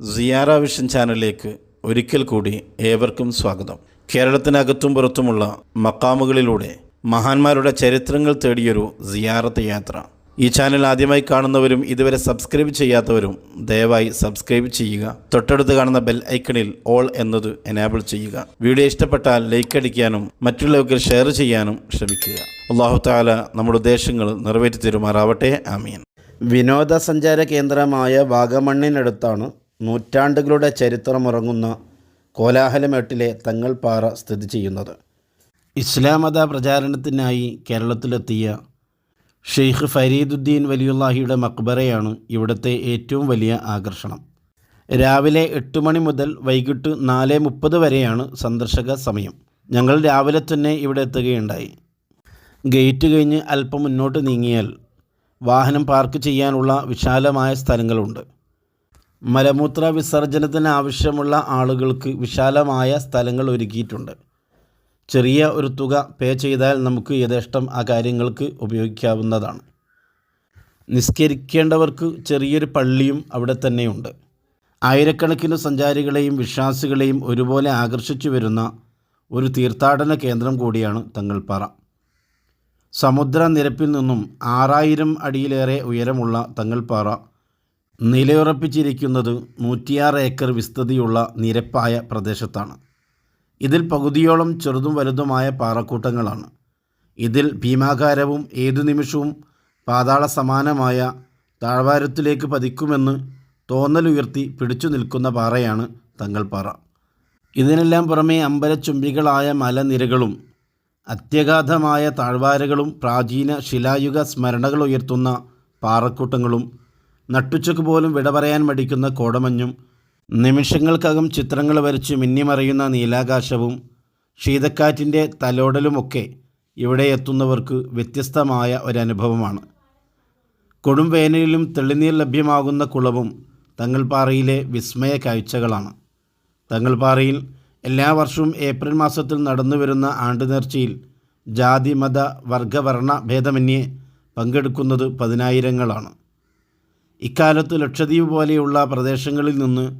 സിയാറ vision ചാനലിലേക്ക് ഒരിക്കൽ കൂടി ഏവർക്കും സ്വാഗതം. കേരളത്തിനകത്തും പുറത്തുമുള്ള മക്കാമുകളിലൂടെ മഹാന്മാരുടെ ചരിത്രങ്ങൾ തേടിയൊരു സിയാറത്ത് യാത്ര. ഈ ചാനൽ ആദ്യമായി കാണുന്നവരും ഇതുവരെ സബ്സ്ക്രൈബ് ചെയ്യാത്തവരും ദയവായി സബ്സ്ക്രൈബ് ചെയ്യുക. തൊട്ടടുത്ത് കാണുന്ന ബെൽ ഐക്കണിൽ ഓൾ എന്നത് എനാബിൾ ചെയ്യുക. വീഡിയോ ഇഷ്ടപ്പെട്ടാൽ ലൈക്ക് അടിക്കാനും മറ്റുള്ളവർക്ക് ഷെയർ ചെയ്യാനും ശ്രമിക്കുക. അള്ളാഹു താല നമ്മുടെ ഉദ്ദേശങ്ങൾ നിറവേറ്റി തരുമാറാവട്ടെ. ആമീൻ. വിനോദസഞ്ചാര കേന്ദ്രമായ വാഗമണ്ണിനടുത്താണ് നൂറ്റാണ്ടുകളുടെ ചരിത്രമുറങ്ങുന്ന കോലാഹലമേട്ടിലെ തങ്ങൾപ്പാറ സ്ഥിതി ചെയ്യുന്നത്. ഇസ്ലാം മത പ്രചാരണത്തിനായി കേരളത്തിലെത്തിയ ഷെയ്ഖ് ഫരീദുദ്ദീൻ വലിയുല്ലാഹിയുടെ മക്ബറയാണ് ഇവിടുത്തെ ഏറ്റവും വലിയ ആകർഷണം. രാവിലെ എട്ട് മണി മുതൽ വൈകിട്ട് നാല് മുപ്പത് വരെയാണ് സന്ദർശക സമയം. ഞങ്ങൾ രാവിലെ തന്നെ ഇവിടെ എത്തുകയുണ്ടായി. ഗേറ്റ് കഴിഞ്ഞ് അല്പം മുന്നോട്ട് നീങ്ങിയാൽ വാഹനം പാർക്ക് ചെയ്യാനുള്ള വിശാലമായ സ്ഥലങ്ങളുണ്ട്. മലമൂത്ര വിസർജനത്തിന് ആവശ്യമുള്ള ആളുകൾക്ക് വിശാലമായ സ്ഥലങ്ങൾ ഒരുക്കിയിട്ടുണ്ട്. ചെറിയ ഒരു തുക പേ ചെയ്താൽ നമുക്ക് യഥേഷ്ടം ആ കാര്യങ്ങൾക്ക് ഉപയോഗിക്കാവുന്നതാണ്. നിസ്കരിക്കേണ്ടവർക്ക് ചെറിയൊരു പള്ളിയും അവിടെ തന്നെയുണ്ട്. ആയിരക്കണക്കിന് സഞ്ചാരികളെയും വിശ്വാസികളെയും ഒരുപോലെ ആകർഷിച്ചു വരുന്ന ഒരു തീർത്ഥാടന കേന്ദ്രം കൂടിയാണ് തങ്ങൾപ്പാറ. സമുദ്രനിരപ്പിൽ നിന്നും ആറായിരം അടിയിലേറെ ഉയരമുള്ള തങ്ങൾപ്പാറ നിലയുറപ്പിച്ചിരിക്കുന്നത് നൂറ്റിയാറ് ഏക്കർ വിസ്തൃതിയുള്ള നിരപ്പായ പ്രദേശത്താണ്. ഇതിൽ പകുതിയോളം ചെറുതും വലുതുമായ പാറക്കൂട്ടങ്ങളാണ്. ഇതിൽ ഭീമാകാരവും ഏതു നിമിഷവും പാതാള സമാനമായ താഴ്വാരത്തിലേക്ക് പതിക്കുമെന്ന് തോന്നലുയർത്തി പിടിച്ചു നിൽക്കുന്ന പാറയാണ് തങ്ങൾപ്പാറ ഇതിനെല്ലാം പുറമെ അമ്പലച്ചുംബികളായ മലനിരകളും അത്യഗാധമായ താഴ്വാരകളും പ്രാചീന ശിലായുഗ സ്മരണകൾ ഉയർത്തുന്ന പാറക്കൂട്ടങ്ങളും നട്ടുച്ചക്ക് പോലും വിട പറയാൻ മടിക്കുന്ന കോടമഞ്ഞും നിമിഷങ്ങൾക്കകം ചിത്രങ്ങൾ വരച്ച് മിന്നിമറിയുന്ന നീലാകാശവും ശീതക്കാറ്റിന്റെ തലോടലുമൊക്കെ ഇവിടെ എത്തുന്നവർക്ക് വ്യത്യസ്തമായ ഒരനുഭവമാണ്. കൊടും വേനലിലും തെളിനീർ ലഭ്യമാകുന്ന കുളവും തങ്ങൾപ്പാറയിലെ വിസ്മയ കാഴ്ചകളാണ്. തങ്ങൾപ്പാറയിൽ എല്ലാ വർഷവും ഏപ്രിൽ മാസത്തിൽ നടന്നു വരുന്ന ആണ്ടുനേർച്ചയിൽ ജാതി മത വർഗവർണ ഭേദമന്യേ പങ്കെടുക്കുന്നത് പതിനായിരങ്ങളാണ്. ഇക്കാലത്ത് ലക്ഷദ്വീപ് പോലെയുള്ള പ്രദേശങ്ങളിൽ നിന്ന്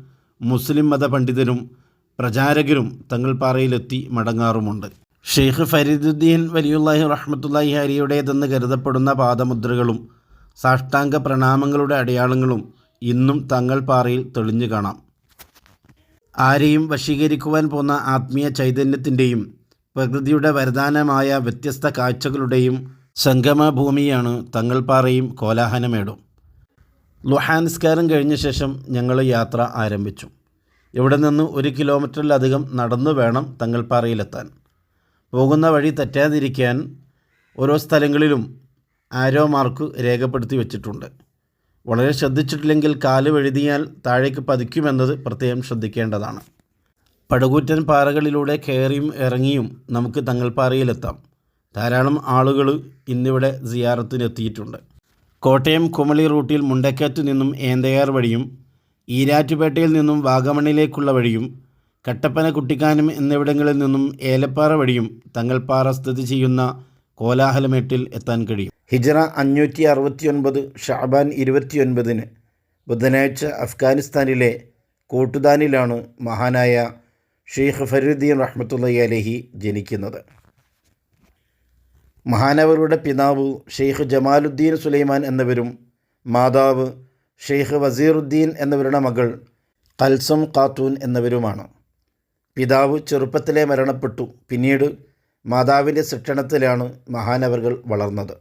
മുസ്ലിം മത പണ്ഡിതരും പ്രചാരകരും തങ്ങൾപ്പാറയിലെത്തി മടങ്ങാറുമുണ്ട്. ഷെയ്ഖ് ഫരീദുദ്ദീൻ വലിയുല്ലാഹി റഹ്മത്തുല്ലാഹി ഹരിയുടേതെന്ന് കരുതപ്പെടുന്ന പാദമുദ്രകളും സാഷ്ടാംഗ പ്രണാമങ്ങളുടെ അടയാളങ്ങളും ഇന്നും തങ്ങൾ പാറയിൽ തെളിഞ്ഞു കാണാം. ആരെയും വശീകരിക്കുവാൻ പോന്ന ആത്മീയ ചൈതന്യത്തിന്റെയും പ്രകൃതിയുടെ വരദാനമായ വ്യത്യസ്ത കാഴ്ചകളുടെയും സംഗമഭൂമിയാണ് തങ്ങൾപ്പാറയും കോലാഹലമേടും. ലുഹാനിസ്കാരം കഴിഞ്ഞ ശേഷം ഞങ്ങൾ യാത്ര ആരംഭിച്ചു. ഇവിടെ നിന്ന് ഒരു കിലോമീറ്ററിലധികം നടന്നു വേണം തങ്ങൾപ്പാറയിലെത്താൻ പോകുന്ന വഴി തെറ്റാതിരിക്കാൻ ഓരോ സ്ഥലങ്ങളിലും ആരോ മാർക്ക് രേഖപ്പെടുത്തി വെച്ചിട്ടുണ്ട്. വളരെ ശ്രദ്ധിച്ചിട്ടില്ലെങ്കിൽ കാൽ വഴുതിയാൽ താഴേക്ക് പതിക്കുമെന്നത് പ്രത്യേകം ശ്രദ്ധിക്കേണ്ടതാണ്. പടുകൂറ്റൻ പാറകളിലൂടെ കയറിയും ഇറങ്ങിയും നമുക്ക് തങ്ങൾപ്പാറയിലെത്താം ധാരാളം ആളുകൾ ഇന്നിവിടെ സിയാറത്തിനെത്തിയിട്ടുണ്ട്. കോട്ടയം കുമളി റൂട്ടിൽ മുണ്ടക്കത്തു നിന്നും ഏന്തയാർ വഴിയും ഈരാറ്റുപേട്ടയിൽ നിന്നും വാഗമണ്ണിലേക്കുള്ള വഴിയും കട്ടപ്പന കുട്ടിക്കാനം എന്നിവിടങ്ങളിൽ നിന്നും ഏലപ്പാറ വഴിയും തങ്ങൾപ്പാറ സ്ഥിതി ചെയ്യുന്ന കോലാഹലമേട്ടിൽ എത്താൻ കഴിയും. ഹിജറ അഞ്ഞൂറ്റി അറുപത്തിയൊൻപത് ഷാബാൻ ഇരുപത്തിയൊൻപതിന് ബുധനാഴ്ച അഫ്ഗാനിസ്ഥാനിലെ കോട്ടുദാനിലാണ് മഹാനായ ഷെയ്ഖ് ഫരീദ്ദീൻ റഹ്മത്തുള്ളി അലഹി ജനിക്കുന്നത്. മഹാനവരുടെ പിതാവ് ഷെയ്ഖ് ജമാലുദ്ദീൻ സുലൈമാൻ എന്നിവരും മാതാവ് ഷെയ്ഖ് വസീറുദ്ദീൻ എന്നിവരുടെ മകൾ കൽസം ഖാത്തൂൻ എന്നിവരുമാണ്. പിതാവ് ചെറുപ്പത്തിലെ മരണപ്പെട്ടു. പിന്നീട് മാതാവിന്റെ ശിക്ഷണത്തിലാണ് മഹാനവറുകൾ വളർന്നത്.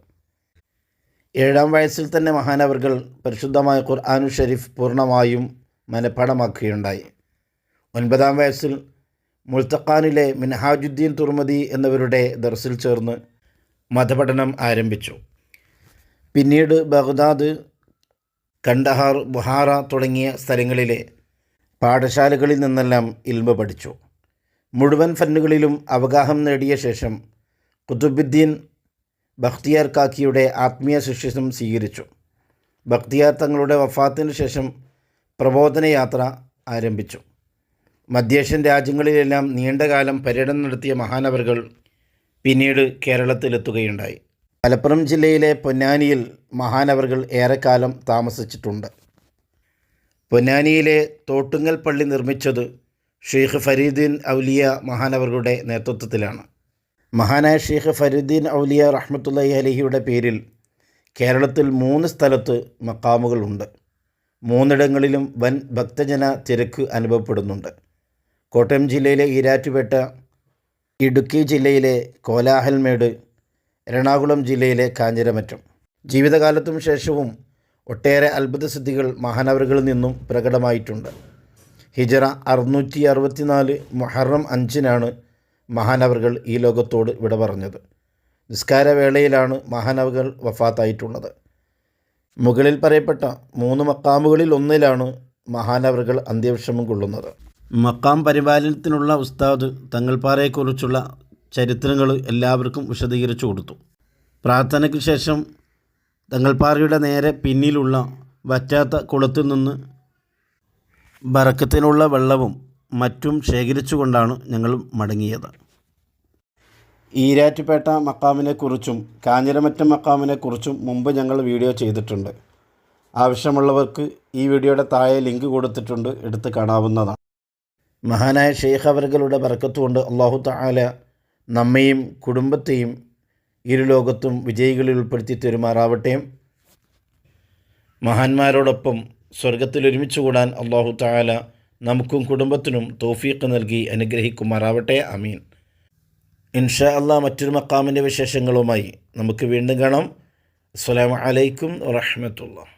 ഏഴാം വയസ്സിൽ തന്നെ മഹാനവറുകൾ പരിശുദ്ധമായ ഖുർആാനു ഷെരീഫ് പൂർണമായും മനഃപ്പാടമാക്കുകയുണ്ടായി. ഒൻപതാം വയസ്സിൽ മുൽത്തഖാനിലെ മിൻഹാജുദ്ദീൻ തുർമദി എന്നിവരുടെ ദർസിൽ ചേർന്ന് മതപഠനം ആരംഭിച്ചു. പിന്നീട് ബഗ്ദാദ് കണ്ടഹാർ ബുഹാറ തുടങ്ങിയ സ്ഥലങ്ങളിലെ പാഠശാലകളിൽ നിന്നെല്ലാം ഇൽമ പഠിച്ചു. മുഴുവൻ ഫന്നുകളിലും അവഗാഹം നേടിയ ശേഷം കുതുബുദ്ദീൻ ബഖ്തിയാർ കാക്കിയുടെ ആത്മീയ ശിഷ്യസം സ്വീകരിച്ചു. ബഖ്തിയാർ തങ്ങളുടെ വഫാത്തിന് ശേഷം പ്രബോധന യാത്ര ആരംഭിച്ചു. മധ്യേഷ്യൻ രാജ്യങ്ങളിലെല്ലാം നീണ്ടകാലം പര്യടനം നടത്തിയ മഹാനവറുകൾ പിന്നീട് കേരളത്തിലെത്തുകയുണ്ടായി. മലപ്പുറം ജില്ലയിലെ പൊന്നാനിയിൽ മഹാനവറുകൾ ഏറെക്കാലം താമസിച്ചിട്ടുണ്ട്. പൊന്നാനിയിലെ തോട്ടുങ്ങൽ പള്ളി നിർമ്മിച്ചത് ഷെയ്ഖ് ഫരീദ്ദീൻ ഔലിയ മഹാനവറുടെ നേതൃത്വത്തിലാണ്. മഹാനായ ഷെയ്ഖ് ഫരീദ്ദീൻ ഔലിയ റഹ്മത്തുല്ലാഹി അലഹിയുടെ പേരിൽ കേരളത്തിൽ മൂന്ന് സ്ഥലത്ത് മക്കാമുകളുണ്ട് മൂന്നിടങ്ങളിലും വൻ ഭക്തജന തിരക്ക് അനുഭവപ്പെടുന്നുണ്ട്. കോട്ടയം ജില്ലയിലെ ഈരാറ്റുപേട്ട ഇടുക്കി ജില്ലയിലെ കോലാഹൽമേട് എറണാകുളം ജില്ലയിലെ കാഞ്ഞിരമറ്റം. ജീവിതകാലത്തും ശേഷവും ഒട്ടേറെ അത്ഭുത സിദ്ധികൾ മഹാനവറുകളിൽ നിന്നും പ്രകടമായിട്ടുണ്ട്. ഹിജറ അറുന്നൂറ്റി അറുപത്തിനാല് മുഹറം അഞ്ചിനാണ് മഹാനവറുകൾ ഈ ലോകത്തോട് വിട പറഞ്ഞത്. നിസ്കാരവേളയിലാണ് മഹാനവകൾ വഫാത്തായിട്ടുള്ളത്. മുകളിൽ പറയപ്പെട്ട മൂന്ന് മക്കാമുകളിൽ ഒന്നിലാണ് മഹാനവറുകൾ അന്ത്യവിഷമം കൊള്ളുന്നത്. മക്കാം പരിപാലനത്തിനുള്ള ഉസ്താദ് തങ്ങൾപ്പാറയെക്കുറിച്ചുള്ള ചരിത്രങ്ങൾ എല്ലാവർക്കും വിശദീകരിച്ചു കൊടുത്തു. പ്രാർത്ഥനയ്ക്ക് ശേഷം തങ്ങൾപ്പാറയുടെ നേരെ പിന്നിലുള്ള വറ്റാത്ത കുളത്തിൽ നിന്ന് ബറക്കത്തിനുള്ള വെള്ളവും മറ്റും ശേഖരിച്ചുകൊണ്ടാണ് ഞങ്ങൾ മടങ്ങിയത്. ഈരാറ്റുപേട്ട മക്കാമിനെക്കുറിച്ചും കാഞ്ഞിരമറ്റം മക്കാമിനെക്കുറിച്ചും മുമ്പ് ഞങ്ങൾ വീഡിയോ ചെയ്തിട്ടുണ്ട്. ആവശ്യമുള്ളവർക്ക് ഈ വീഡിയോയുടെ താഴെ ലിങ്ക് കൊടുത്തിട്ടുണ്ട്. എടുത്ത് കാണാവുന്നതാണ്. മഹാനായ ഷെയ്ഖ് അവർകളുടെ ബർക്കത്തുകൊണ്ട് അള്ളാഹു താല നമ്മയും കുടുംബത്തെയും ഇരു ലോകത്തും വിജയികളിൽ ഉൾപ്പെടുത്തി തെരുമാറാവട്ടെ. മഹാന്മാരോടൊപ്പം സ്വർഗത്തിൽ ഒരുമിച്ച് കൂടാൻ അള്ളാഹു താല നമുക്കും കുടുംബത്തിനും തോഫീക്ക് നൽകി അനുഗ്രഹിക്കുമാറാവട്ടെ. അമീൻ ഇൻഷാ അള്ളാഹ് മറ്റൊരു മക്കാമിന്റെ വിശേഷങ്ങളുമായി നമുക്ക് വീണ്ടും കാണാം. അസ്സാം വലൈക്കും വാഹമത്തുള്ള